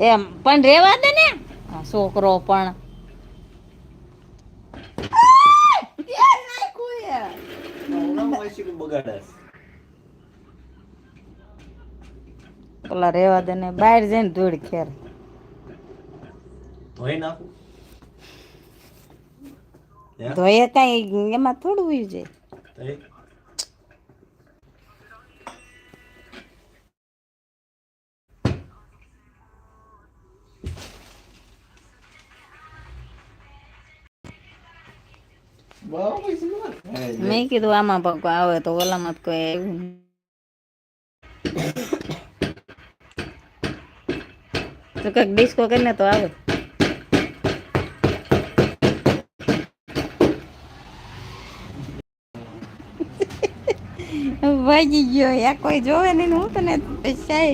એમ. પણ રેવા દે ને. છોકરો પણ. પેલા રેવા દે ને. બહાર જઈને ધૂળ ખેર. ધોઈ કઈ એમાં થોડું હોય જાય. મેં કીધું આમાં પણ આવે તો ઓલામાં કોઈ નહીં. તો કંઈક ડિસ્કો કરીને તો આવે. ભાગી ગયો. યા કોઈ જોવે નહીં હું તને પૈસા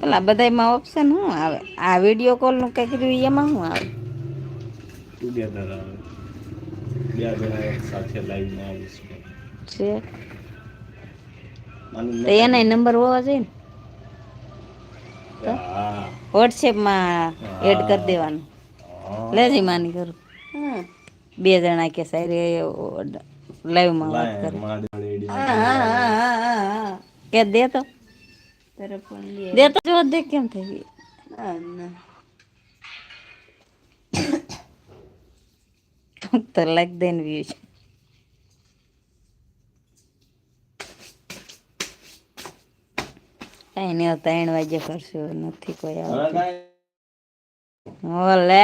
પેલા બધાયમાં ઓપ્શન શું આવે? આ વીડિયો કોલનું કંઈક રહ્યું એમાં શું આવે? ટુગેધર આવે. બે જણા એક સાથે લાઈવમાં છે. તો એના નંબર હોવા જોઈએ ને? હા. વોટ્સએપમાં એડ કરી દેવાનું. લેજી માની કરું. બે જણા કે સારી લાઈવમાં વાત કરે. રેડી. કે દે તો. દે તો જો દે કેમ થઈ ગઈ? તો લાઈક દેન વ્યૂ કઈ નહીં ત્રણ વાગે કરશું નથી કોઈ આવતું. ઓલે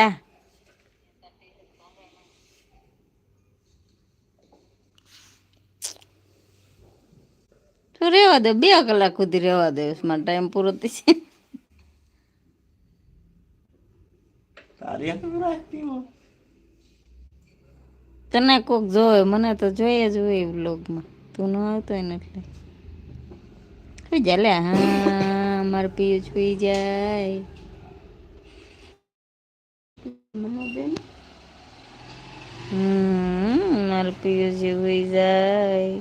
તું રેવા દે બે કલાક સુધી રહેવા દે માં ટાઈમ પૂરો હો. તને કોક જોવે મને તો જોઈએ જ હોય વ્લોગમાં. તું ન આવતો હોય ને એટલે. સુઈ જા લે હા મારે પીયું સુઈ જાય. હમ મારે પીયું જે સુઈ જાય.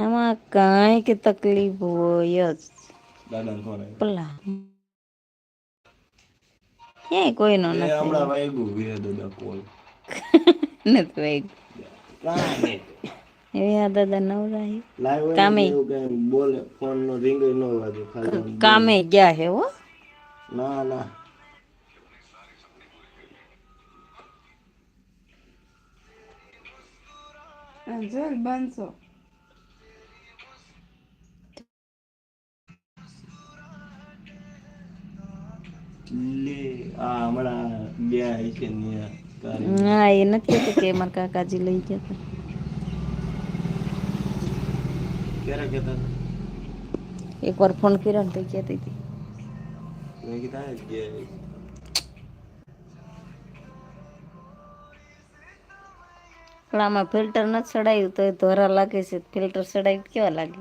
આમાં કાંઈ કે તકલીફ હોય જ. પેલા. ક્યાંય કોઈનો એ નથી. હમણાં વાગ્યું વીરે દાદા કોલ નથી વાગ્યું. કાંઈ દાદા નવરા છે. લાઈવ હોય કામે. ને એવું કાંઈ બોલે ફોન નો રિંગ ન વાગે કામે ગયા હે હો? ના ના. લે આ હમણાં બે ને ના એ નથી હતું કે મારા કાકાજી લઈ ગયા હતા. ક્યારે હતા? એકવાર ફોન કર્યો ને તો કહેતી હતી. મેં કીધા ગયા. પણ આમાં ફિલ્ટર નથી ચડાયું તો ધોરા લાગે છે. ફિલ્ટર ચડાયું કેવા લાગે?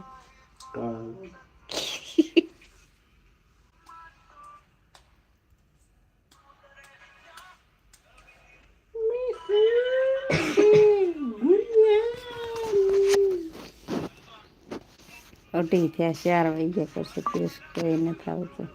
અઢી થયા ચાર વાગ્યા કરશે ટેસ્ટ કઈ નથી આવતું.